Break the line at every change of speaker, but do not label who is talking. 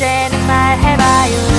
이제는 말해봐요.